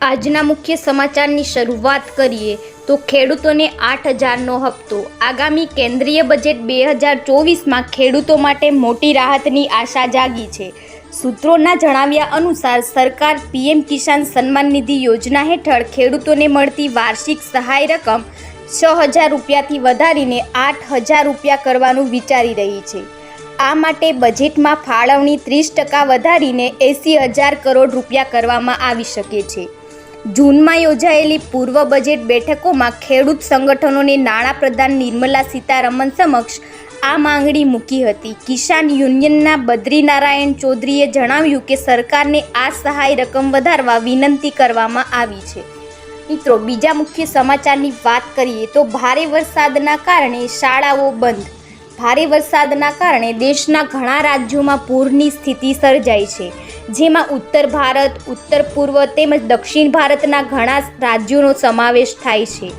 આજના મુખ્ય સમાચારની શરૂઆત કરીએ તો ખેડૂતોને આઠ હજારનો હપ્તો. આગામી કેન્દ્રીય બજેટ બે હજાર ચોવીસમાં ખેડૂતો માટે મોટી રાહતની આશા જાગી છે. સૂત્રોના જણાવ્યા અનુસાર સરકાર પીએમ કિસાન સન્માન નિધિ યોજના હેઠળ ખેડૂતોને મળતી વાર્ષિક સહાય રકમ છ હજાર રૂપિયાથી વધારીને આઠ હજાર રૂપિયા કરવાનું વિચારી રહી છે. આ માટે બજેટમાં ફાળવણી ત્રીસ ટકા વધારીને એંસી હજાર કરોડ રૂપિયા કરવામાં આવી શકે છે. જૂનમાં યોજાયેલી પૂર્વ બજેટ બેઠકોમાં ખેડૂત સંગઠનોને નાણાપ્રધાન નિર્મલા સીતારમણ સમક્ષ આ માંગણી મૂકી હતી. કિસાન યુનિયનના બદ્રીનારાયણ ચૌધરીએ જણાવ્યું કે સરકારને આ સહાય રકમ વધારવા વિનંતી કરવામાં આવી છે. મિત્રો, બીજા મુખ્ય સમાચારની વાત કરીએ તો ભારે વરસાદના કારણે શાળાઓ બંધ. ભારે વરસાદના કારણે દેશના ઘણા રાજ્યોમાં પૂરની સ્થિતિ સર્જાઈ છે, જેમાં ઉત્તર ભારત, ઉત્તર પૂર્વ તેમજ દક્ષિણ ભારતના ઘણા રાજ્યોનો સમાવેશ થાય છે.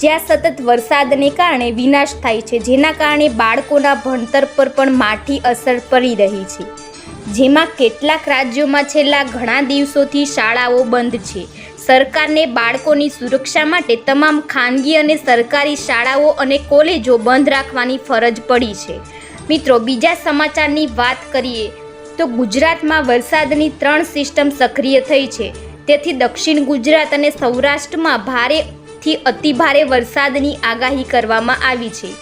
જ્યાં સતત વરસાદને કારણે વિનાશ થાય છે, જેના કારણે બાળકોના ભણતર પર પણ માઠી અસર પડી રહી છે. જેમાં કેટલાક રાજ્યોમાં છેલ્લા ઘણા દિવસોથી શાળાઓ બંધ છે સરકારને બાળકોની સુરક્ષા માટે તમામ ખાનગી અને સરકારી શાળાઓ અને કોલેજો બંધ રાખવાની ફરજ પડી છે. મિત્રો, બીજા સમાચારની વાત કરીએ તો ગુજરાતમાં વરસાદની ત્રણ સિસ્ટમ સક્રિય થઈ છે. તેથી દક્ષિણ ગુજરાત અને સૌરાષ્ટ્રમાં ભારેથી અતિભારે વરસાદની આગાહી કરવામાં આવી છે.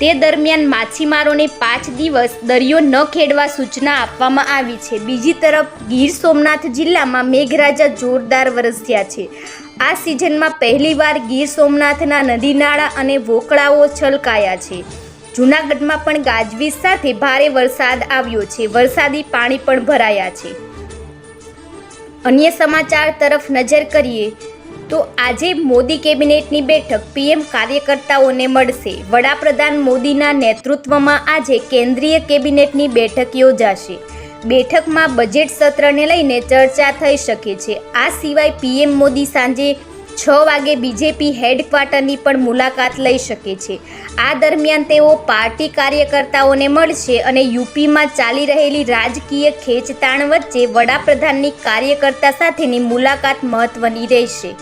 તે દરમિયાન માછીમારોને પાંચ દિવસ દરિયો ન ખેડવા સૂચના આપવામાં આવી છે. બીજી તરફ, ગીર સોમનાથ જિલ્લામાં મેઘરાજા જોરદાર વરસ્યા છે. આ સિઝનમાં પહેલીવાર ગીર સોમનાથના નદી નાળા અને વોકળાઓ છલકાયા છે. જૂનાગઢમાં પણ ગાજવીજ સાથે ભારે વરસાદ આવ્યો છે. વરસાદી પાણી પણ ભરાયા છે. અન્ય સમાચાર તરફ નજર કરીએ તો આજે મોદી કેબિનેટની બેઠક પીએમ કાર્યકર્તાઓને મળશે. વડાપ્રધાન મોદીના નેતૃત્વમાં આજે કેન્દ્રીય કેબિનેટની બેઠક યોજાશે. બેઠકમાં બજેટ સત્રને લઈને ચર્ચા થઈ શકે છે. આ સિવાય પીએમ મોદી સાંજે છ વાગે બીજેપી હેડક્વાર્ટરની પણ મુલાકાત લઈ શકે છે. આ દરમિયાન તેઓ પાર્ટી કાર્યકર્તાઓને મળશે અને યુપીમાં ચાલી રહેલી રાજકીય ખેંચતાણ વચ્ચે વડાપ્રધાનની કાર્યકર્તા સાથેની મુલાકાત મહત્વની રહેશે.